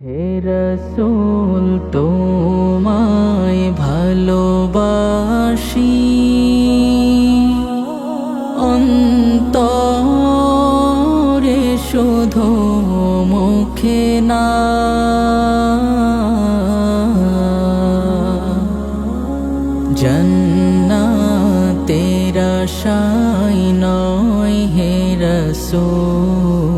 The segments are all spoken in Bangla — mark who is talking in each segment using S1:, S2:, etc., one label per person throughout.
S1: হে রসুল তোমায় ভালোবাসি। অন্তরে শুধু মুখে না। জন্না তেরা শাই নয় হে রসুল।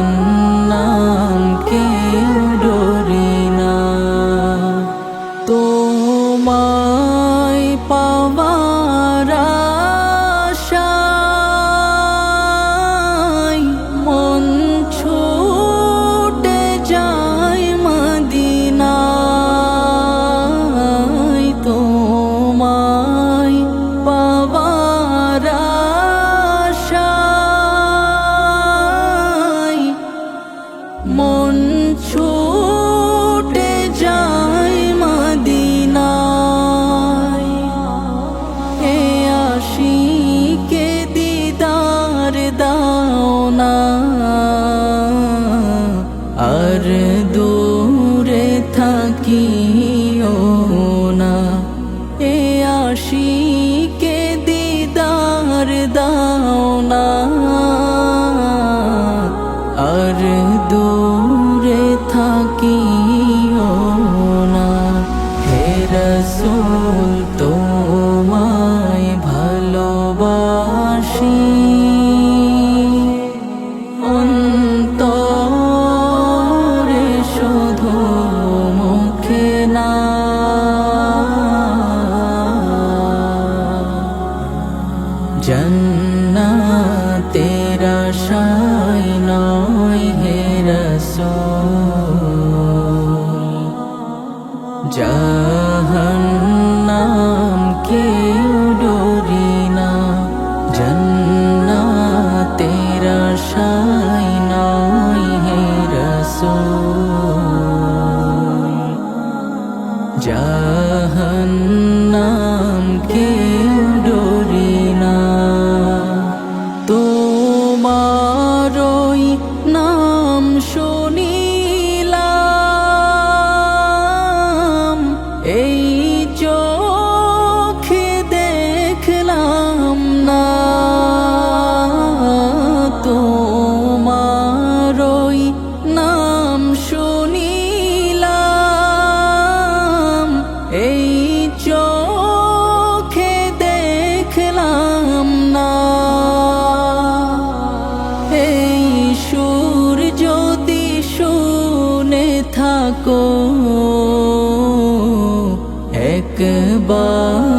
S1: একবার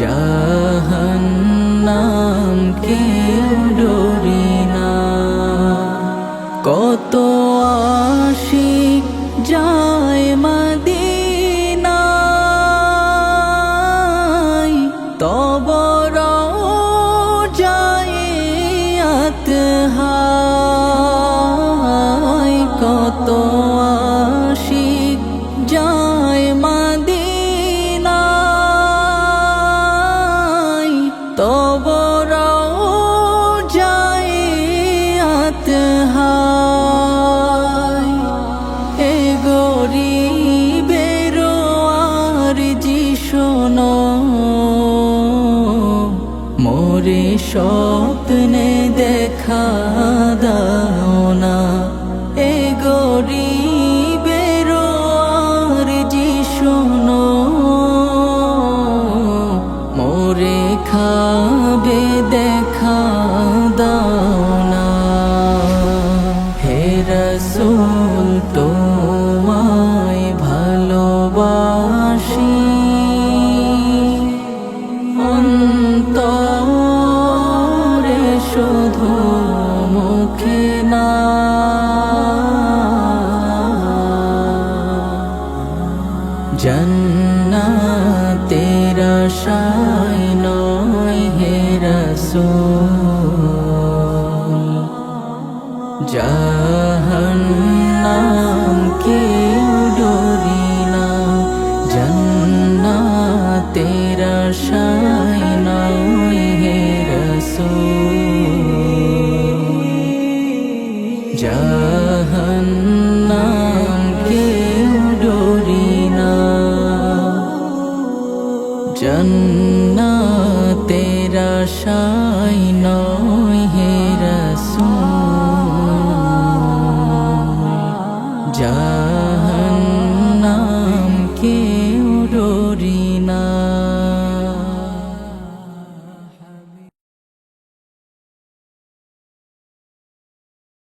S1: জাহান্নাম কেউ ডরি না কত dejar. আশায় নয় হে রসুল। জান্না তেরা শাই নয় হে রসুল। যা